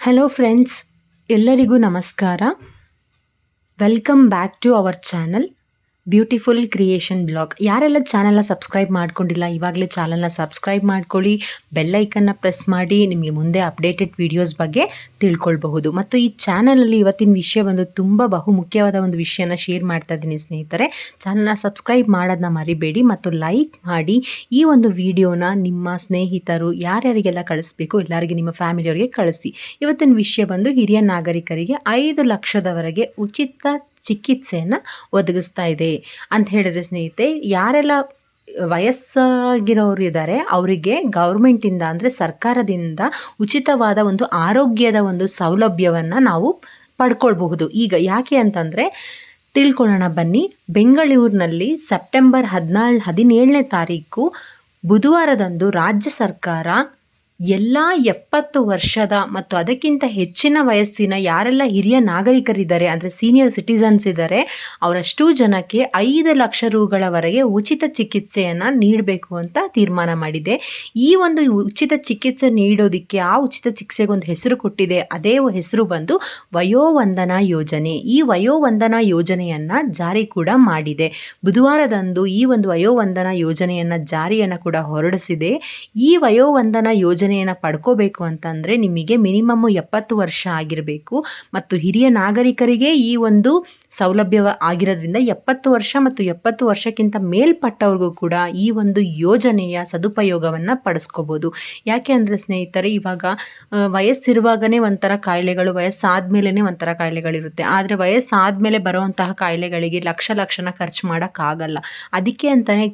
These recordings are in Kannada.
ಹಲೋ ಫ್ರೆಂಡ್ಸ್ ಎಲ್ಲರಿಗೂ ನಮಸ್ಕಾರ. Welcome back to our channel beautiful creation blog ಯಾರೆಲ್ಲ ಚಾನಲ್ನ ಸಬ್ಸ್ಕ್ರೈಬ್ ಮಾಡ್ಕೊಂಡಿಲ್ಲ, ಇವಾಗಲೇ ಚಾನಲ್ನ ಸಬ್ಸ್ಕ್ರೈಬ್ ಮಾಡ್ಕೊಳ್ಳಿ. ಬೆಲ್ಲೈಕನ್ನ ಪ್ರೆಸ್ ಮಾಡಿ, ನಿಮಗೆ ಮುಂದೆ ಅಪ್ಡೇಟೆಡ್ ವೀಡಿಯೋಸ್ ಬಗ್ಗೆ ತಿಳ್ಕೊಳ್ಬಹುದು. ಮತ್ತು ಈ ಚಾನಲಲ್ಲಿ ಇವತ್ತಿನ ವಿಷಯ ಬಂದು ತುಂಬ ಬಹು ಮುಖ್ಯವಾದ ಒಂದು ವಿಷಯನ ಶೇರ್ ಮಾಡ್ತಾ ಇದ್ದೀನಿ ಸ್ನೇಹಿತರೆ. ಚಾನಲ್ನ ಸಬ್ಸ್ಕ್ರೈಬ್ ಮಾಡೋದನ್ನ ಮರಿಬೇಡಿ ಮತ್ತು ಲೈಕ್ ಮಾಡಿ. ಈ ಒಂದು ವಿಡಿಯೋನ ನಿಮ್ಮ ಸ್ನೇಹಿತರು ಯಾರ್ಯಾರಿಗೆಲ್ಲ ಕಳಿಸ್ಬೇಕು, ಎಲ್ಲರಿಗೆ ನಿಮ್ಮ ಫ್ಯಾಮಿಲಿಯವರಿಗೆ ಕಳಿಸಿ. ಇವತ್ತಿನ ವಿಷಯ ಬಂದು ಹಿರಿಯ ನಾಗರಿಕರಿಗೆ ಐದು ಲಕ್ಷದವರೆಗೆ ಉಚಿತ ಚಿಕಿತ್ಸೆಯನ್ನು ಒದಗಿಸ್ತಾ ಇದೆ. ಅಂತ ಹೇಳಿದ್ರೆ ಸ್ನೇಹಿತೆ ಯಾರೆಲ್ಲ ವಯಸ್ಸಾಗಿರೋರು ಇದ್ದಾರೆ ಅವರಿಗೆ ಗೌರ್ಮೆಂಟಿಂದ ಅಂದರೆ ಸರ್ಕಾರದಿಂದ ಉಚಿತವಾದ ಒಂದು ಆರೋಗ್ಯದ ಒಂದು ಸೌಲಭ್ಯವನ್ನು ನಾವು ಪಡ್ಕೊಳ್ಬಹುದು. ಈಗ ಯಾಕೆ ಅಂತಂದರೆ, ತಿಳ್ಕೊಳ್ಳೋಣ ಬನ್ನಿ. ಬೆಂಗಳೂರಿನಲ್ಲಿ ಸೆಪ್ಟೆಂಬರ್ ಹದಿನಾಳು ಹದಿನೇಳನೇ ತಾರೀಕು ಬುಧವಾರದಂದು ರಾಜ್ಯ ಸರ್ಕಾರ ಎಲ್ಲ ಎಪ್ಪತ್ತು ವರ್ಷದ ಮತ್ತು ಅದಕ್ಕಿಂತ ಹೆಚ್ಚಿನ ವಯಸ್ಸಿನ ಯಾರೆಲ್ಲ ಹಿರಿಯ ನಾಗರಿಕರಿದ್ದಾರೆ, ಅಂದರೆ ಸೀನಿಯರ್ ಸಿಟಿಸನ್ಸ್ ಇದ್ದಾರೆ, ಅವರಷ್ಟು ಜನಕ್ಕೆ ಐದು ಲಕ್ಷ ರೂಗಳವರೆಗೆ ಉಚಿತ ಚಿಕಿತ್ಸೆಯನ್ನು ನೀಡಬೇಕು ಅಂತ ತೀರ್ಮಾನ ಮಾಡಿದೆ. ಈ ಒಂದು ಉಚಿತ ಚಿಕಿತ್ಸೆ ನೀಡೋದಕ್ಕೆ ಆ ಉಚಿತ ಚಿಕಿತ್ಸೆಗೆ ಒಂದು ಹೆಸರು ಕೊಟ್ಟಿದೆ. ಅದೇ ಹೆಸರು ಬಂದು ವಯೋವಂದನಾ ಯೋಜನೆ. ಈ ವಯೋವಂದನಾ ಯೋಜನೆಯನ್ನು ಜಾರಿ ಕೂಡ ಮಾಡಿದೆ. ಬುಧವಾರದಂದು ಈ ಒಂದು ವಯೋವಂದನಾ ಯೋಜನೆಯನ್ನು ಜಾರಿಯನ್ನು ಕೂಡ ಹೊರಡಿಸಿದೆ. ಈ ವಯೋವಂದನಾ ಯೋಜನೆ ಯೋಜನೆಯನ್ನು ಪಡ್ಕೋಬೇಕು ಅಂತಂದರೆ ನಿಮಗೆ ಮಿನಿಮಮ್ಮು ಎಪ್ಪತ್ತು ವರ್ಷ ಆಗಿರಬೇಕು. ಮತ್ತು ಹಿರಿಯ ನಾಗರಿಕರಿಗೆ ಈ ಒಂದು ಸೌಲಭ್ಯ ಆಗಿರೋದ್ರಿಂದ ಎಪ್ಪತ್ತು ವರ್ಷ ಮತ್ತು ಎಪ್ಪತ್ತು ವರ್ಷಕ್ಕಿಂತ ಮೇಲ್ಪಟ್ಟವ್ರಿಗೂ ಕೂಡ ಈ ಒಂದು ಯೋಜನೆಯ ಸದುಪಯೋಗವನ್ನು ಪಡಿಸ್ಕೋಬೋದು. ಯಾಕೆ ಅಂದರೆ ಸ್ನೇಹಿತರೆ, ಇವಾಗ ವಯಸ್ಸಿರುವಾಗನೇ ಒಂಥರ ಕಾಯಿಲೆಗಳು ವಯಸ್ಸಾದ್ಮೇಲೆ ಒಂಥರ ಕಾಯಿಲೆಗಳಿರುತ್ತೆ. ಆದರೆ ವಯಸ್ಸಾದಮೇಲೆ ಬರುವಂತಹ ಕಾಯಿಲೆಗಳಿಗೆ ಲಕ್ಷ ಲಕ್ಷನ ಖರ್ಚು ಮಾಡೋಕ್ಕಾಗಲ್ಲ. ಅದಕ್ಕೆ ಅಂತಲೇ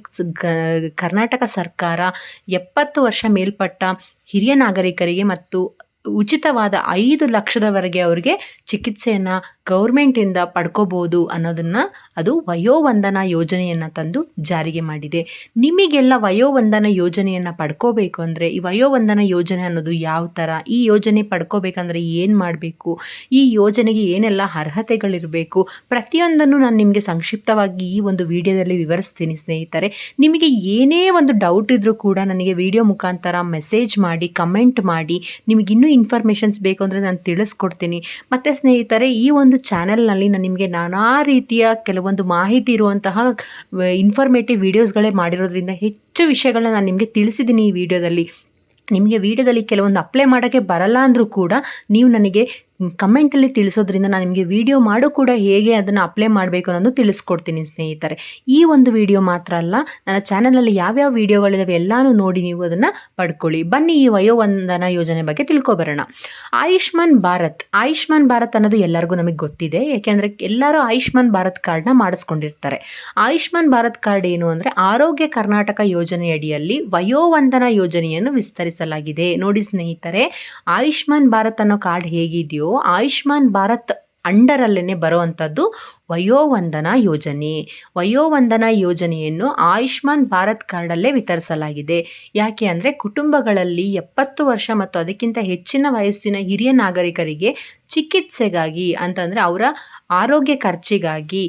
ಕರ್ನಾಟಕ ಸರ್ಕಾರ ಎಪ್ಪತ್ತು ವರ್ಷ ಮೇಲ್ಪಟ್ಟ ಹಿರಿಯ ನಾಗರಿಕರಿಗೆ ಮತ್ತು ಉಚಿತವಾದ ಐದು ಲಕ್ಷದವರೆಗೆ ಅವರಿಗೆ ಚಿಕಿತ್ಸೆಯನ್ನು ಗೌರ್ಮೆಂಟಿಂದ ಪಡ್ಕೋಬೋದು ಅನ್ನೋದನ್ನು ಅದು ವಯೋವಂದನಾ ಯೋಜನೆಯನ್ನು ತಂದು ಜಾರಿಗೆ ಮಾಡಿದೆ. ನಿಮಗೆಲ್ಲ ವಯೋವಂದನ ಯೋಜನೆಯನ್ನು ಪಡ್ಕೋಬೇಕು ಅಂದರೆ ಈ ವಯೋವಂದನ ಯೋಜನೆ ಅನ್ನೋದು ಯಾವ ಥರ ಈ ಯೋಜನೆ ಪಡ್ಕೋಬೇಕಂದ್ರೆ ಏನು ಮಾಡಬೇಕು? ಈ ಯೋಜನೆಗೆ ಏನೆಲ್ಲ ಅರ್ಹತೆಗಳಿರಬೇಕು? ಪ್ರತಿಯೊಂದನ್ನು ನಾನು ನಿಮಗೆ ಸಂಕ್ಷಿಪ್ತವಾಗಿ ಈ ಒಂದು ವಿಡಿಯೋದಲ್ಲಿ ವಿವರಿಸ್ತೀನಿ ಸ್ನೇಹಿತರೆ. ನಿಮಗೆ ಏನೇ ಒಂದು ಡೌಟ್ ಇದ್ದರೂ ಕೂಡ ನನಗೆ ವಿಡಿಯೋ ಮುಖಾಂತರ ಮೆಸೇಜ್ ಮಾಡಿ ಕಮೆಂಟ್ ಮಾಡಿ ನಿಮಗಿನ್ನೂ ಇನ್ಫಾರ್ಮೇಷನ್ಸ್ ಬೇಕು ಅಂದರೆ ನಾನು ತಿಳಿಸ್ಕೊಡ್ತೀನಿ. ಮತ್ತು ಸ್ನೇಹಿತರೆ, ಈ ಒಂದು ಚಾನೆಲ್ನಲ್ಲಿ ನಾನು ನಿಮಗೆ ನಾನಾ ರೀತಿಯ ಕೆಲವೊಂದು ಮಾಹಿತಿ ಇರುವಂತಹ ಇನ್ಫಾರ್ಮೇಟಿವ್ ವೀಡಿಯೋಸ್ಗಳೇ ಮಾಡಿರೋದ್ರಿಂದ ಹೆಚ್ಚು ವಿಷಯಗಳನ್ನ ನಾನು ನಿಮಗೆ ತಿಳಿಸಿದ್ದೀನಿ ಈ ವಿಡಿಯೋದಲ್ಲಿ ನಿಮಗೆ ವಿಡಿಯೋದಲ್ಲಿ ಕೆಲವೊಂದು ಅಪ್ಲೈ ಮಾಡೋಕ್ಕೆ ಬರಲ್ಲ ಅಂದರೂ ಕೂಡ, ನೀವು ನನಗೆ ಕಮೆಂಟಲ್ಲಿ ತಿಳಿಸೋದ್ರಿಂದ ನಾನು ನಿಮಗೆ ವಿಡಿಯೋ ಮಾಡೋ ಕೂಡ ಹೇಗೆ ಅದನ್ನು ಅಪ್ಲೈ ಮಾಡಬೇಕು ಅನ್ನೋದು ತಿಳಿಸ್ಕೊಡ್ತೀನಿ ಸ್ನೇಹಿತರೆ. ಈ ಒಂದು ವಿಡಿಯೋ ಮಾತ್ರ ಅಲ್ಲ, ನನ್ನ ಚಾನಲಲ್ಲಿ ಯಾವ್ಯಾವ ವಿಡಿಯೋಗಳಿದಾವೆ ಎಲ್ಲನೂ ನೋಡಿ ನೀವು ಅದನ್ನು ಪಡ್ಕೊಳ್ಳಿ. ಬನ್ನಿ ಈ ವಯೋವಂದನ ಯೋಜನೆ ಬಗ್ಗೆ ತಿಳ್ಕೊಬರೋಣ. ಆಯುಷ್ಮಾನ್ ಭಾರತ್ ಆಯುಷ್ಮಾನ್ ಭಾರತ್ ಅನ್ನೋದು ಎಲ್ಲರಿಗೂ ನಮಗೆ ಗೊತ್ತಿದೆ, ಯಾಕೆಂದರೆ ಎಲ್ಲರೂ ಆಯುಷ್ಮಾನ್ ಭಾರತ್ ಕಾರ್ಡ್ನ ಮಾಡಿಸ್ಕೊಂಡಿರ್ತಾರೆ. ಆಯುಷ್ಮಾನ್ ಭಾರತ್ ಕಾರ್ಡ್ ಏನು ಅಂದರೆ ಆರೋಗ್ಯ ಕರ್ನಾಟಕ ಯೋಜನೆಯಡಿಯಲ್ಲಿ ವಯೋವಂದನ ಯೋಜನೆಯನ್ನು ವಿಸ್ತರಿಸಲಾಗಿದೆ. ನೋಡಿ ಸ್ನೇಹಿತರೆ, ಆಯುಷ್ಮಾನ್ ಭಾರತ್ ಅನ್ನೋ ಕಾರ್ಡ್ ಹೇಗಿದೆಯೋ ಆಯುಷ್ಮಾನ್ ಭಾರತ್ ಅಂಡರಲ್ಲೇ ಬರುವಂಥದ್ದು ವಯೋವಂದನಾ ಯೋಜನೆ. ವಯೋವಂದನಾ ಯೋಜನೆಯನ್ನು ಆಯುಷ್ಮಾನ್ ಭಾರತ್ ಕಾರ್ಡಲ್ಲೇ ವಿತರಿಸಲಾಗಿದೆ. ಯಾಕೆ ಅಂದರೆ ಕುಟುಂಬಗಳಲ್ಲಿ ಎಪ್ಪತ್ತು ವರ್ಷ ಮತ್ತು ಅದಕ್ಕಿಂತ ಹೆಚ್ಚಿನ ವಯಸ್ಸಿನ ಹಿರಿಯ ನಾಗರಿಕರಿಗೆ ಚಿಕಿತ್ಸೆಗಾಗಿ, ಅಂತಂದರೆ ಅವರ ಆರೋಗ್ಯ ಖರ್ಚಿಗಾಗಿ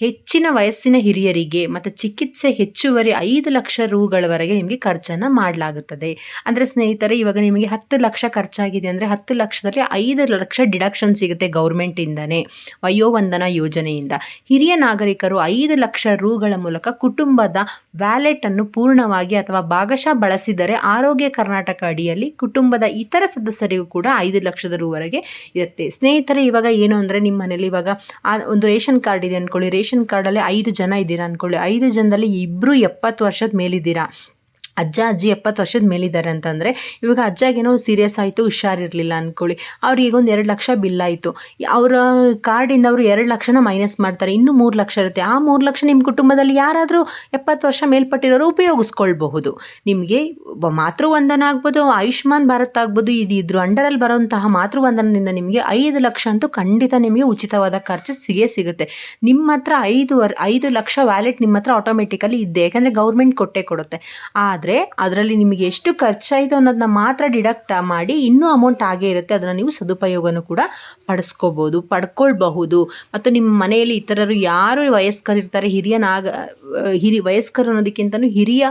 ಹೆಚ್ಚಿನ ವಯಸ್ಸಿನ ಹಿರಿಯರಿಗೆ ಮತ್ತು ಚಿಕಿತ್ಸೆ ಹೆಚ್ಚುವರಿ ಐದು ಲಕ್ಷ ರೂಗಳವರೆಗೆ ನಿಮಗೆ ಖರ್ಚನ್ನು ಮಾಡಲಾಗುತ್ತದೆ. ಅಂದರೆ ಸ್ನೇಹಿತರೆ, ಇವಾಗ ನಿಮಗೆ ಹತ್ತು ಲಕ್ಷ ಖರ್ಚಾಗಿದೆ ಅಂದರೆ ಹತ್ತು ಲಕ್ಷದಲ್ಲಿ ಐದು ಲಕ್ಷ ಡಿಡಕ್ಷನ್ ಸಿಗುತ್ತೆ ಗೌರ್ಮೆಂಟಿಂದನೇ, ವಯೋವಂದನಾ ಯೋಜನೆಯಿಂದ. ಹಿರಿಯ ನಾಗರಿಕರು ಐದು ಲಕ್ಷ ರೂಗಳ ಮೂಲಕ ಕುಟುಂಬದ ವ್ಯಾಲೆಟನ್ನು ಪೂರ್ಣವಾಗಿ ಅಥವಾ ಭಾಗಶಃ ಬಳಸಿದರೆ ಆರೋಗ್ಯ ಕರ್ನಾಟಕ ಅಡಿಯಲ್ಲಿ ಕುಟುಂಬದ ಇತರ ಸದಸ್ಯರಿಗೂ ಕೂಡ ಐದು ಲಕ್ಷದ ರೂವರೆಗೆ ಇರುತ್ತೆ. ಸ್ನೇಹಿತರೆ, ಇವಾಗ ಏನು ಅಂದರೆ ನಿಮ್ಮ ಮನೇಲಿ ಇವಾಗ ಒಂದು ರೇಷನ್ ಕಾರ್ಡ್ ಇದೆ ಅಂದ್ಕೊಳ್ಳಿ ರೇಷನ್ ರೇಷನ್ ಕಾರ್ಡಲ್ಲಿ ಐದು ಜನ ಇದ್ದೀರಾ ಅಂದ್ಕೊಳ್ಳಿ ಐದು ಜನದಲ್ಲಿ ಇಬ್ಬರು ಎಪ್ಪತ್ತು ವರ್ಷದ ಮೇಲಿದ್ದೀರಾ. ಅಜ್ಜ, ಅಜ್ಜಿ ಎಪ್ಪತ್ತು ವರ್ಷದ ಮೇಲಿದ್ದಾರೆ ಅಂತಂದರೆ, ಇವಾಗ ಅಜ್ಜಾಗೇನೋ ಸೀರಿಯಸ್ ಆಯಿತು, ಹುಷಾರಿರಲಿಲ್ಲ ಅಂದ್ಕೊಳ್ಳಿ ಅವ್ರಿಗೆ ಒಂದು ಎರಡು ಲಕ್ಷ ಬಿಲ್ ಆಯಿತು. ಅವರ ಕಾರ್ಡಿಂದ ಅವರು ಎರಡು ಲಕ್ಷನ ಮೈನಸ್ ಮಾಡ್ತಾರೆ. ಇನ್ನೂ ಮೂರು ಲಕ್ಷ ಇರುತ್ತೆ. ಆ ಮೂರು ಲಕ್ಷ ನಿಮ್ಮ ಕುಟುಂಬದಲ್ಲಿ ಯಾರಾದರೂ ಎಪ್ಪತ್ತು ವರ್ಷ ಮೇಲ್ಪಟ್ಟಿರೋರು ಉಪಯೋಗಿಸ್ಕೊಳ್ಬಹುದು. ನಿಮಗೆ ಮಾತೃವಂದನ ಆಗ್ಬೋದು, ಆಯುಷ್ಮಾನ್ ಭಾರತ್ ಆಗ್ಬೋದು, ಇದು ಇದ್ರ ಅಂಡರಲ್ಲಿ ಬರೋಂತಹ ಮಾತೃವಂದನದಿಂದ ನಿಮಗೆ ಐದು ಲಕ್ಷ ಅಂತೂ ಖಂಡಿತ ನಿಮಗೆ ಉಚಿತವಾದ ಖರ್ಚು ಸಿಗೇ ಸಿಗುತ್ತೆ. ನಿಮ್ಮ ಹತ್ರ ಐದು ಐದು ಲಕ್ಷ ವ್ಯಾಲೆಟ್ ನಿಮ್ಮ ಹತ್ರ ಆಟೋಮೆಟಿಕಲಿ ಇದ್ದೆ ಯಾಕಂದರೆ ಗೌರ್ಮೆಂಟ್ ಕೊಟ್ಟೇ ಕೊಡುತ್ತೆ. ಆದರೆ ಆದರೆ ಅದರಲ್ಲಿ ನಿಮಗೆ ಎಷ್ಟು ಖರ್ಚಾಯಿತು ಅನ್ನೋದನ್ನ ಮಾತ್ರ ಡಿಡಕ್ಟ್ ಮಾಡಿ ಇನ್ನೂ ಅಮೌಂಟ್ ಆಗೇ ಇರುತ್ತೆ, ಅದನ್ನು ನೀವು ಸದುಪಯೋಗನೂ ಕೂಡ ಪಡಿಸ್ಕೋಬೋದು, ಪಡ್ಕೊಳ್ಬಹುದು. ಮತ್ತು ನಿಮ್ಮ ಮನೆಯಲ್ಲಿ ಇತರರು ಯಾರು ವಯಸ್ಕರಿರ್ತಾರೆ ಹಿರಿಯ ನಾಗ ಹಿರಿ, ವಯಸ್ಕರು ಅನ್ನೋದಕ್ಕಿಂತಲೂ ಹಿರಿಯ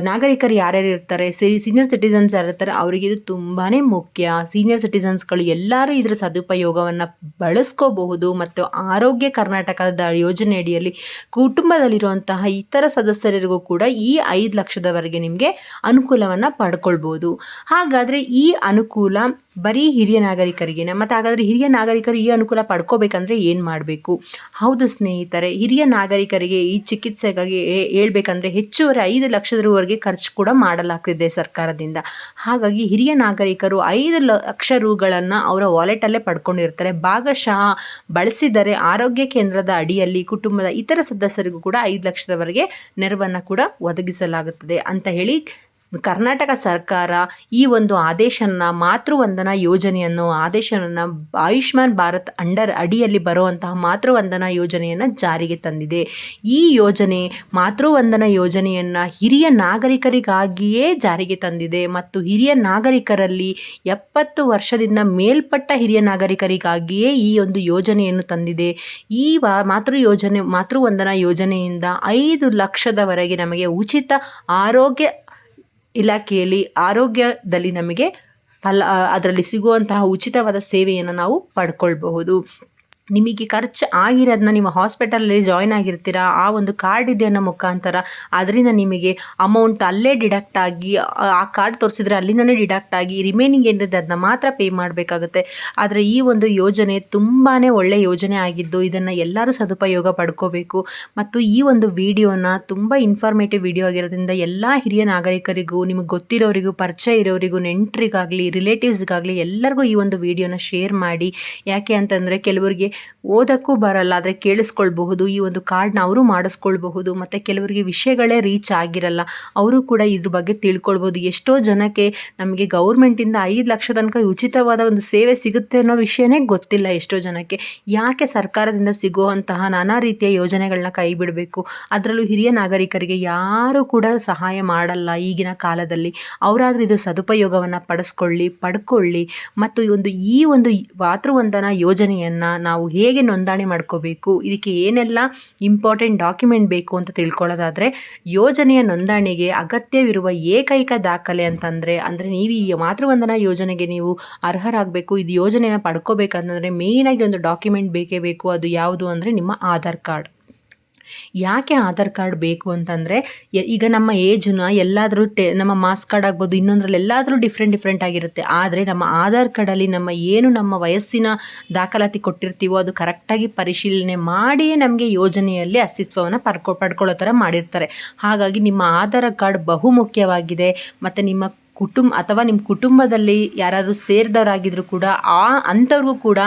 ನಾಗರಿಕರು ಯಾರ್ಯಾರು ಇರ್ತಾರೆ ಸೀನಿಯರ್ ಸಿಟಿಸನ್ಸ್ ಯಾರಿರ್ತಾರೆ ಅವರಿಗೆ ಇದು ತುಂಬಾ ಮುಖ್ಯ. ಸೀನಿಯರ್ ಸಿಟಿಸನ್ಸ್ಗಳು ಎಲ್ಲರೂ ಇದರ ಸದುಪಯೋಗವನ್ನು ಬಳಸ್ಕೋಬಹುದು ಮತ್ತು ಆರೋಗ್ಯ ಕರ್ನಾಟಕದ ಯೋಜನೆಯಡಿಯಲ್ಲಿ ಕುಟುಂಬದಲ್ಲಿರುವಂತಹ ಇತರ ಸದಸ್ಯರಿಗೂ ಕೂಡ ಈ ಐದು ಲಕ್ಷದವರೆಗೆ ನಿಮಗೆ ಅನುಕೂಲವನ್ನು ಪಡ್ಕೊಳ್ಬೋದು. ಹಾಗಾದರೆ ಈ ಅನುಕೂಲ ಬರೀ ಹಿರಿಯ ನಾಗರಿಕರಿಗೇನೆ ಮತ್ತು ಹಾಗಾದರೆ ಹಿರಿಯ ನಾಗರಿಕರು ಈ ಅನುಕೂಲ ಪಡ್ಕೋಬೇಕಂದ್ರೆ ಏನು ಮಾಡಬೇಕು? ಹೌದು ಸ್ನೇಹಿತರೆ, ಹಿರಿಯ ನಾಗರಿಕರಿಗೆ ಈ ಚಿಕಿತ್ಸೆಗಾಗಿ ಹೇಳ್ಬೇಕಂದ್ರೆ ಹೆಚ್ಚುವರಿ ಐದು ಲಕ್ಷದವರೆಗೆ ಖರ್ಚು ಕೂಡ ಮಾಡಲಾಗ್ತಿದೆ ಸರ್ಕಾರದಿಂದ. ಹಾಗಾಗಿ ಹಿರಿಯ ನಾಗರಿಕರು ಐದು ಲಕ್ಷ ರುಗಳನ್ನು ಅವರ ವಾಲೆಟಲ್ಲೇ ಪಡ್ಕೊಂಡಿರ್ತಾರೆ. ಭಾಗಶಃ ಬಳಸಿದರೆ ಆರೋಗ್ಯ ಕೇಂದ್ರದ ಅಡಿಯಲ್ಲಿ ಕುಟುಂಬದ ಇತರ ಸದಸ್ಯರಿಗೂ ಕೂಡ ಐದು ಲಕ್ಷದವರೆಗೆ ನೆರವನ್ನು ಕೂಡ ಒದಗಿಸಲಾಗುತ್ತದೆ ಅಂತ ಹೇಳಿ ಕರ್ನಾಟಕ ಸರ್ಕಾರ ಈ ಒಂದು ಆದೇಶನ ಮಾತೃವಂದನಾ ಯೋಜನೆಯನ್ನು, ಆದೇಶವನ್ನು ಆಯುಷ್ಮಾನ್ ಭಾರತ್ ಅಂಡರ್ ಅಡಿಯಲ್ಲಿ ಬರುವಂತಹ ಮಾತೃವಂದನಾ ಯೋಜನೆಯನ್ನು ಜಾರಿಗೆ ತಂದಿದೆ. ಈ ಯೋಜನೆ ಮಾತೃವಂದನಾ ಯೋಜನೆಯನ್ನು ಹಿರಿಯ ನಾಗರಿಕರಿಗಾಗಿಯೇ ಜಾರಿಗೆ ತಂದಿದೆ ಮತ್ತು ಹಿರಿಯ ನಾಗರಿಕರಲ್ಲಿ ಎಪ್ಪತ್ತು ವರ್ಷದಿಂದ ಮೇಲ್ಪಟ್ಟ ಹಿರಿಯ ನಾಗರಿಕರಿಗಾಗಿಯೇ ಈ ಒಂದು ಯೋಜನೆಯನ್ನು ತಂದಿದೆ. ಈ ಮಾತೃ ಯೋಜನೆ, ಮಾತೃವಂದನಾ ಯೋಜನೆಯಿಂದ ಐದು ಲಕ್ಷದವರೆಗೆ ನಮಗೆ ಉಚಿತ ಆರೋಗ್ಯ ಇಲಾಖೆಯಲ್ಲಿ ಆರೋಗ್ಯದಲ್ಲಿ ನಮಗೆ ಫಲ ಅದರಲ್ಲಿ ಸಿಗುವಂತಹ ಉಚಿತವಾದ ಸೇವೆಯನ್ನು ನಾವು ಪಡ್ಕೊಳ್ಬಹುದು. ನಿಮಗೆ ಖರ್ಚು ಆಗಿರೋದನ್ನ ನೀವು ಹಾಸ್ಪಿಟಲಲ್ಲಿ ಜಾಯ್ನ್ ಆಗಿರ್ತೀರಾ? ಆ ಒಂದು ಕಾರ್ಡ್ ಇದೆ ಅನ್ನೋ ಮುಖಾಂತರ ಅದರಿಂದ ನಿಮಗೆ ಅಮೌಂಟ್ ಅಲ್ಲೇ ಡಿಡಕ್ಟ್ ಆಗಿ, ಆ- ಕಾರ್ಡ್ ತೋರಿಸಿದ್ರೆ ಅಲ್ಲಿಂದನೇ ಡಿಡಕ್ಟ್ ಆಗಿ ರಿಮೈನಿಂಗ್ ಏನಿದೆ ಅದನ್ನ ಮಾತ್ರ ಪೇ ಮಾಡಬೇಕಾಗುತ್ತೆ. ಆದರೆ ಈ ಒಂದು ಯೋಜನೆ ತುಂಬಾ ಒಳ್ಳೆಯ ಯೋಜನೆ ಆಗಿದ್ದು ಇದನ್ನು ಎಲ್ಲರೂ ಸದುಪಯೋಗ ಪಡ್ಕೋಬೇಕು. ಮತ್ತು ಈ ಒಂದು ವಿಡಿಯೋನ ತುಂಬ ಇನ್ಫಾರ್ಮೇಟಿವ್ ವಿಡಿಯೋ ಆಗಿರೋದ್ರಿಂದ ಎಲ್ಲ ಹಿರಿಯ ನಾಗರಿಕರಿಗೂ, ನಿಮಗೆ ಗೊತ್ತಿರೋರಿಗೂ, ಪರಿಚಯ ಇರೋರಿಗೂ, ನೆಂಟರಿಗಾಗಲಿ ರಿಲೇಟಿವ್ಸ್ಗಾಗಲಿ ಎಲ್ಲರಿಗೂ ಈ ಒಂದು ವಿಡಿಯೋನ ಶೇರ್ ಮಾಡಿ. ಯಾಕೆ ಅಂತಂದರೆ ಕೆಲವರಿಗೆ ಓದೋಕ್ಕೂ ಬರಲ್ಲ, ಆದರೆ ಕೇಳಿಸ್ಕೊಳ್ಬಹುದು, ಈ ಒಂದು ಕಾರ್ಡ್ನ ಅವರು ಮಾಡಿಸ್ಕೊಳ್ಬಹುದು, ಮತ್ತು ಕೆಲವರಿಗೆ ವಿಷಯಗಳೇ ರೀಚ್ ಆಗಿರಲ್ಲ, ಅವರು ಕೂಡ ಇದ್ರ ಬಗ್ಗೆ ತಿಳ್ಕೊಳ್ಬೋದು ಎಷ್ಟೋ ಜನಕ್ಕೆ ನಮಗೆ ಗೌರ್ಮೆಂಟಿಂದ ಐದು ಲಕ್ಷ ತನಕ ಉಚಿತವಾದ ಒಂದು ಸೇವೆ ಸಿಗುತ್ತೆ ಅನ್ನೋ ವಿಷಯನೇ ಗೊತ್ತಿಲ್ಲ ಎಷ್ಟೋ ಜನಕ್ಕೆ. ಯಾಕೆ ಸರ್ಕಾರದಿಂದ ಸಿಗುವಂತಹ ನಾನಾ ರೀತಿಯ ಯೋಜನೆಗಳನ್ನ ಕೈ ಬಿಡಬೇಕು? ಅದರಲ್ಲೂ ಹಿರಿಯ ನಾಗರಿಕರಿಗೆ ಯಾರೂ ಕೂಡ ಸಹಾಯ ಮಾಡಲ್ಲ ಈಗಿನ ಕಾಲದಲ್ಲಿ. ಅವರಾದರೂ ಇದು ಸದುಪಯೋಗವನ್ನು ಪಡಿಸ್ಕೊಳ್ಳಿ, ಪಡ್ಕೊಳ್ಳಿ, ಮತ್ತು ಈ ಒಂದು ಈ ಒಂದು ಮಾತೃವಂದನಾ ಯೋಜನೆಯನ್ನು ನಾವು ಹೇಗೆ ನೋಂದಣಿ ಮಾಡ್ಕೋಬೇಕು, ಇದಕ್ಕೆ ಏನೆಲ್ಲ ಇಂಪಾರ್ಟೆಂಟ್ ಡಾಕ್ಯುಮೆಂಟ್ ಬೇಕು ಅಂತ ತಿಳ್ಕೊಳ್ಳೋದಾದರೆ, ಯೋಜನೆಯ ನೋಂದಣಿಗೆ ಅಗತ್ಯವಿರುವ ಏಕೈಕ ದಾಖಲೆ ಅಂತಂದರೆ, ಅಂದರೆ ನೀವು ಈ ಮಾತೃವಂದನಾ ಯೋಜನೆಗೆ ನೀವು ಅರ್ಹರಾಗಬೇಕು, ಇದು ಯೋಜನೆಯನ್ನು ಪಡ್ಕೋಬೇಕಂತಂದರೆ ಮೇಯ್ನಾಗಿ ಒಂದು ಡಾಕ್ಯುಮೆಂಟ್ ಬೇಕೇ ಬೇಕು, ಅದು ಯಾವುದು ಅಂದರೆ ನಿಮ್ಮ ಆಧಾರ್ ಕಾರ್ಡ್. ಯಾಕೆ ಆಧಾರ್ ಕಾರ್ಡ್ ಬೇಕು ಅಂತಂದರೆ ಈಗ ನಮ್ಮ ಏಜನ್ನ ಎಲ್ಲಾದರೂ ಟೆ, ನಮ್ಮ ಮಾಸ್ ಕಾರ್ಡ್ ಆಗ್ಬೋದು, ಇನ್ನೊಂದರಲ್ಲಿ ಎಲ್ಲಾದರೂ ಡಿಫ್ರೆಂಟ್ ಡಿಫ್ರೆಂಟ್ ಆಗಿರುತ್ತೆ. ಆದರೆ ನಮ್ಮ ಆಧಾರ್ ಕಾರ್ಡಲ್ಲಿ ನಮ್ಮ ಏನು ನಮ್ಮ ವಯಸ್ಸಿನ ದಾಖಲಾತಿ ಕೊಟ್ಟಿರ್ತೀವೋ ಅದು ಕರೆಕ್ಟಾಗಿ ಪರಿಶೀಲನೆ ಮಾಡಿಯೇ ನಮಗೆ ಯೋಜನೆಯಲ್ಲಿ ಅಸ್ತಿತ್ವವನ್ನು ಪಡ್ಕೊ, ಪಡ್ಕೊಳ್ಳೋ ಥರ ಮಾಡಿರ್ತಾರೆ. ಹಾಗಾಗಿ ನಿಮ್ಮ ಆಧಾರ್ ಕಾರ್ಡ್ ಬಹುಮುಖ್ಯವಾಗಿದೆ. ಮತ್ತು ನಿಮ್ಮ ಕುಟುಂಬ ಅಥವಾ ನಿಮ್ಮ ಕುಟುಂಬದಲ್ಲಿ ಯಾರಾದರೂ ಸೇರಿದವರಾಗಿದ್ದರೂ ಕೂಡ ಆ ಅಂಥವ್ರಿಗೂ ಕೂಡ,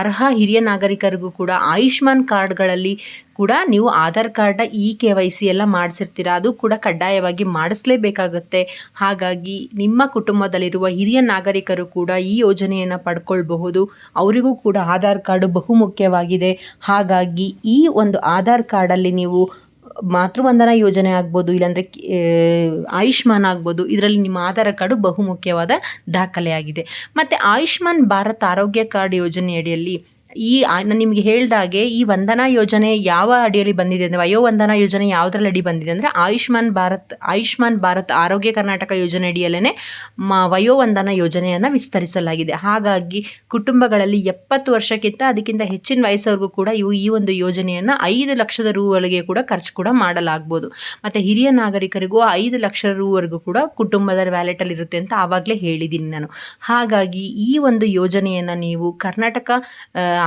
ಅರ್ಹ ಹಿರಿಯ ನಾಗರಿಕರಿಗೂ ಕೂಡ ಆಯುಷ್ಮಾನ್ ಕಾರ್ಡ್ಗಳಲ್ಲಿ ಕೂಡ ನೀವು ಆಧಾರ್ ಕಾರ್ಡ್ನ ಇ ಕೆ ವೈ ಸಿ ಎಲ್ಲ ಮಾಡಿಸಿರ್ತೀರ? ಅದು ಕೂಡ ಕಡ್ಡಾಯವಾಗಿ ಮಾಡಿಸ್ಲೇಬೇಕಾಗುತ್ತೆ. ಹಾಗಾಗಿ ನಿಮ್ಮ ಕುಟುಂಬದಲ್ಲಿರುವ ಹಿರಿಯ ನಾಗರಿಕರು ಕೂಡ ಈ ಯೋಜನೆಯನ್ನು ಪಡ್ಕೊಳ್ಬಹುದು. ಅವರಿಗೂ ಕೂಡ ಆಧಾರ್ ಕಾರ್ಡು ಬಹುಮುಖ್ಯವಾಗಿದೆ. ಹಾಗಾಗಿ ಈ ಒಂದು ಆಧಾರ್ ಕಾರ್ಡಲ್ಲಿ ನೀವು ಮಾತೃವಂದನಾ ಯೋಜನೆ ಆಗ್ಬೋದು, ಇಲ್ಲಾಂದರೆ ಆಯುಷ್ಮಾನ್ ಆಗ್ಬೋದು, ಇದರಲ್ಲಿ ನಿಮ್ಮ ಆಧಾರ್ ಕಾರ್ಡು ಬಹುಮುಖ್ಯವಾದ ದಾಖಲೆಯಾಗಿದೆ. ಮತ್ತು ಆಯುಷ್ಮಾನ್ ಭಾರತ್ ಆರೋಗ್ಯ ಕಾರ್ಡ್ ಯೋಜನೆ ಅಡಿಯಲ್ಲಿ ಈ ನಾನು ನಿಮಗೆ ಹೇಳ್ದಾಗೆ ಈ ವಂದನಾ ಯೋಜನೆ ಯಾವ ಅಡಿಯಲ್ಲಿ ಬಂದಿದೆ ಅಂದರೆ ವಯೋವಂದನಾ ಯೋಜನೆ ಯಾವುದ್ರಲ್ಲಿ ಅಡಿ ಬಂದಿದೆ ಅಂದರೆ ಆಯುಷ್ಮಾನ್ ಭಾರತ್ ಆಯುಷ್ಮಾನ್ ಭಾರತ್ ಆರೋಗ್ಯ ಕರ್ನಾಟಕ ಯೋಜನೆ ಅಡಿಯಲ್ಲೇ ಮ, ವಯೋವಂದನಾ ಯೋಜನೆಯನ್ನು ವಿಸ್ತರಿಸಲಾಗಿದೆ. ಹಾಗಾಗಿ ಕುಟುಂಬಗಳಲ್ಲಿ ಎಪ್ಪತ್ತು ವರ್ಷಕ್ಕಿಂತ ಅದಕ್ಕಿಂತ ಹೆಚ್ಚಿನ ವಯಸ್ಸವರೆಗೂ ಕೂಡ ಇವು ಈ ಒಂದು ಯೋಜನೆಯನ್ನು ಐದು ಲಕ್ಷದ ರೂವರೆಗೆ ಕೂಡ ಖರ್ಚು ಕೂಡ ಮಾಡಲಾಗ್ಬೋದು. ಮತ್ತು ಹಿರಿಯ ನಾಗರಿಕರಿಗೂ ಐದು ಲಕ್ಷ ರೂವರೆಗೂ ಕೂಡ ಕುಟುಂಬದ ವ್ಯಾಲೆಟಲ್ಲಿ ಇರುತ್ತೆ ಅಂತ ಆವಾಗಲೇ ಹೇಳಿದ್ದೀನಿ ನಾನು. ಹಾಗಾಗಿ ಈ ಒಂದು ಯೋಜನೆಯನ್ನು ನೀವು ಕರ್ನಾಟಕ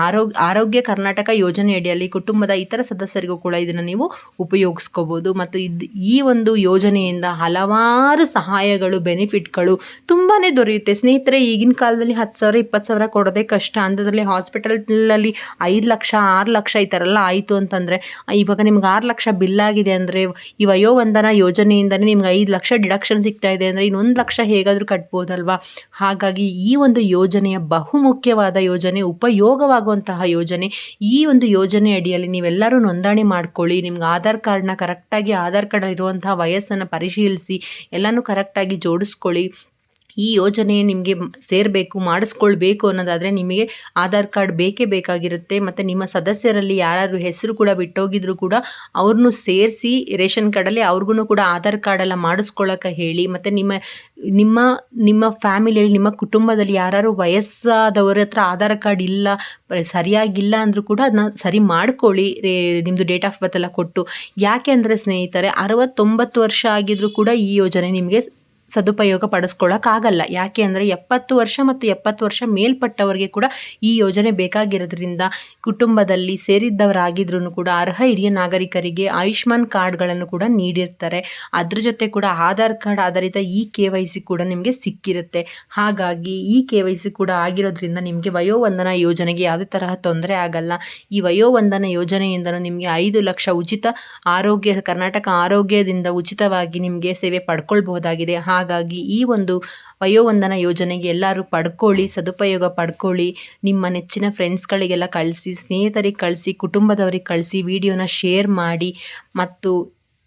ಆರೋಗ್ಯ ಆರೋಗ್ಯ ಕರ್ನಾಟಕ ಯೋಜನೆ ಅಡಿಯಲ್ಲಿ ಕುಟುಂಬದ ಇತರ ಸದಸ್ಯರಿಗೂ ಕೂಡ ಇದನ್ನು ನೀವು ಉಪಯೋಗಿಸ್ಕೋಬೋದು. ಮತ್ತು ಇದು, ಈ ಒಂದು ಯೋಜನೆಯಿಂದ ಹಲವಾರು ಸಹಾಯಗಳು, ಬೆನಿಫಿಟ್ಗಳು ತುಂಬಾ ದೊರೆಯುತ್ತೆ. ಸ್ನೇಹಿತರೆ, ಈಗಿನ ಕಾಲದಲ್ಲಿ ಹತ್ತು ಸಾವಿರ, ಇಪ್ಪತ್ತು ಸಾವಿರ ಕೊಡೋದೇ ಕಷ್ಟ. ಅಂಥದ್ರಲ್ಲಿ ಹಾಸ್ಪಿಟಲ್ನಲ್ಲಿ ಐದು ಲಕ್ಷ, ಆರು ಲಕ್ಷ ಈ ಥರ ಎಲ್ಲ ಆಯಿತು ಅಂತಂದರೆ, ಇವಾಗ ನಿಮ್ಗೆ ಆರು ಲಕ್ಷ ಬಿಲ್ ಆಗಿದೆ ಅಂದರೆ, ಈ ವಯೋವಂದನ ಯೋಜನೆಯಿಂದನೇ ನಿಮ್ಗೆ ಐದು ಲಕ್ಷ ಡಿಡಕ್ಷನ್ ಸಿಗ್ತಾ ಇದೆ ಅಂದರೆ, ಇನ್ನೊಂದು ಲಕ್ಷ ಹೇಗಾದರೂ ಕಟ್ಬೋದಲ್ವಾ? ಹಾಗಾಗಿ ಈ ಒಂದು ಯೋಜನೆಯ ಬಹುಮುಖ್ಯವಾದ ಯೋಜನೆ ಉಪಯೋಗವಾಗುವಂತಹ ಯೋಜನೆ. ಈ ಒಂದು ಯೋಜನೆ ಅಡಿಯಲ್ಲಿ ನೀವೆಲ್ಲರೂ ನೋಂದಣಿ ಮಾಡ್ಕೊಳ್ಳಿ. ನಿಮ್ಗೆ ಆಧಾರ್ ಕಾರ್ಡ್ನ ಕರೆಕ್ಟಾಗಿ ಆಧಾರ್ ಕಾರ್ಡಲ್ಲಿರುವಂತಹ ವಯಸ್ಸನ್ನು ಪರಿಶೀಲಿಸಿ, ಎಲ್ಲನೂ ಕರೆಕ್ಟಾಗಿ ಜೋಡಿಸ್ಕೊಳ್ಳಿ. ಈ ಯೋಜನೆ ನಿಮಗೆ ಸೇರಬೇಕು, ಮಾಡಿಸ್ಕೊಳ್ಬೇಕು ಅನ್ನೋದಾದರೆ ನಿಮಗೆ ಆಧಾರ್ ಕಾರ್ಡ್ ಬೇಕೇ ಬೇಕಾಗಿರುತ್ತೆ. ಮತ್ತು ನಿಮ್ಮ ಸದಸ್ಯರಲ್ಲಿ ಯಾರಾದರೂ ಹೆಸರು ಕೂಡ ಬಿಟ್ಟೋಗಿದ್ರು ಕೂಡ ಅವ್ರನ್ನೂ ಸೇರಿಸಿ ರೇಷನ್ ಕಾರ್ಡಲ್ಲಿ ಅವ್ರಿಗೂ ಕೂಡ ಆಧಾರ್ ಕಾರ್ಡೆಲ್ಲ ಮಾಡಿಸ್ಕೊಳ್ಳೋಕೆ ಹೇಳಿ, ಮತ್ತು ನಿಮ್ಮ ನಿಮ್ಮ ನಿಮ್ಮ ಫ್ಯಾಮಿಲಿಯಲ್ಲಿ, ನಿಮ್ಮ ಕುಟುಂಬದಲ್ಲಿ ಯಾರು ವಯಸ್ಸಾದವರ ಹತ್ರ ಆಧಾರ್ ಕಾರ್ಡ್ ಇಲ್ಲ ಸರಿಯಾಗಿಲ್ಲ ಅಂದರೂ ಕೂಡ ಅದನ್ನ ಸರಿ ಮಾಡ್ಕೊಳ್ಳಿ, ರೇ ನಿಮ್ಮದು ಡೇಟ್ ಆಫ್ ಬರ್ತ್ ಎಲ್ಲ ಕೊಟ್ಟು. ಯಾಕೆ ಅಂದರೆ ಸ್ನೇಹಿತರೆ, ಅರವತ್ತೊಂಬತ್ತು ವರ್ಷ ಆಗಿದ್ರೂ ಕೂಡ ಈ ಯೋಜನೆ ನಿಮಗೆ ಸದುಪಯೋಗ ಪಡಿಸ್ಕೊಳ್ಳೋಕ್ಕಾಗಲ್ಲ ಯಾಕೆ ಅಂದರೆ ಎಪ್ಪತ್ತು ವರ್ಷ ಮತ್ತು ಎಪ್ಪತ್ತು ವರ್ಷ ಮೇಲ್ಪಟ್ಟವರಿಗೆ ಕೂಡ ಈ ಯೋಜನೆ ಬೇಕಾಗಿರೋದ್ರಿಂದ ಕುಟುಂಬದಲ್ಲಿ ಸೇರಿದ್ದವರಾಗಿದ್ರೂ ಕೂಡ ಅರ್ಹ ಹಿರಿಯ ನಾಗರಿಕರಿಗೆ ಆಯುಷ್ಮಾನ್ ಕಾರ್ಡ್ಗಳನ್ನು ಕೂಡ ನೀಡಿರ್ತಾರೆ. ಅದ್ರ ಜೊತೆ ಕೂಡ ಆಧಾರ್ ಕಾರ್ಡ್ ಆಧಾರಿತ ಇ ಕೆ ವೈ ಸಿ ಕೂಡ ನಿಮಗೆ ಸಿಕ್ಕಿರುತ್ತೆ. ಹಾಗಾಗಿ ಈ ಕೆ ವೈ ಸಿ ಕೂಡ ಆಗಿರೋದ್ರಿಂದ ನಿಮಗೆ ವಯೋವಂದನ ಯೋಜನೆಗೆ ಯಾವುದೇ ತರಹ ತೊಂದರೆ ಆಗಲ್ಲ. ಈ ವಯೋವಂದನ ಯೋಜನೆಯಿಂದಲೂ ನಿಮಗೆ ಐದು ಲಕ್ಷ ಉಚಿತ ಆರೋಗ್ಯ, ಕರ್ನಾಟಕ ಆರೋಗ್ಯದಿಂದ ಉಚಿತವಾಗಿ ನಿಮಗೆ ಸೇವೆ ಪಡ್ಕೊಳ್ಬಹುದಾಗಿದೆ. ಹಾಗಾಗಿ ಈ ಒಂದು ವಯೋವಂದನ ಯೋಜನೆಗೆ ಎಲ್ಲರೂ ಪಡ್ಕೊಳ್ಳಿ, ಸದುಪಯೋಗ ಪಡ್ಕೊಳ್ಳಿ. ನಿಮ್ಮ ನೆಚ್ಚಿನ ಫ್ರೆಂಡ್ಸ್ಗಳಿಗೆಲ್ಲ ಕಳಿಸಿ, ಸ್ನೇಹಿತರಿಗೆ ಕಳಿಸಿ, ಕುಟುಂಬದವ್ರಿಗೆ ಕಳಿಸಿ ವಿಡಿಯೋನ ಶೇರ್ ಮಾಡಿ ಮತ್ತು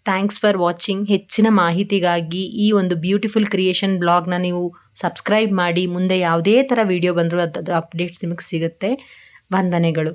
ಥ್ಯಾಂಕ್ಸ್ ಫಾರ್ ವಾಚಿಂಗ್ ಹೆಚ್ಚಿನ ಮಾಹಿತಿಗಾಗಿ ಈ ಒಂದು ಬ್ಯೂಟಿಫುಲ್ ಕ್ರಿಯೇಷನ್ ಬ್ಲಾಗ್ನ ನೀವು ಸಬ್ಸ್ಕ್ರೈಬ್ ಮಾಡಿ. ಮುಂದೆ ಯಾವುದೇ ಥರ ವಿಡಿಯೋ ಬಂದರೂ ಅದರ ಅಪ್ಡೇಟ್ಸ್ ನಿಮಗೆ ಸಿಗುತ್ತೆ. ವಂದನೆಗಳು.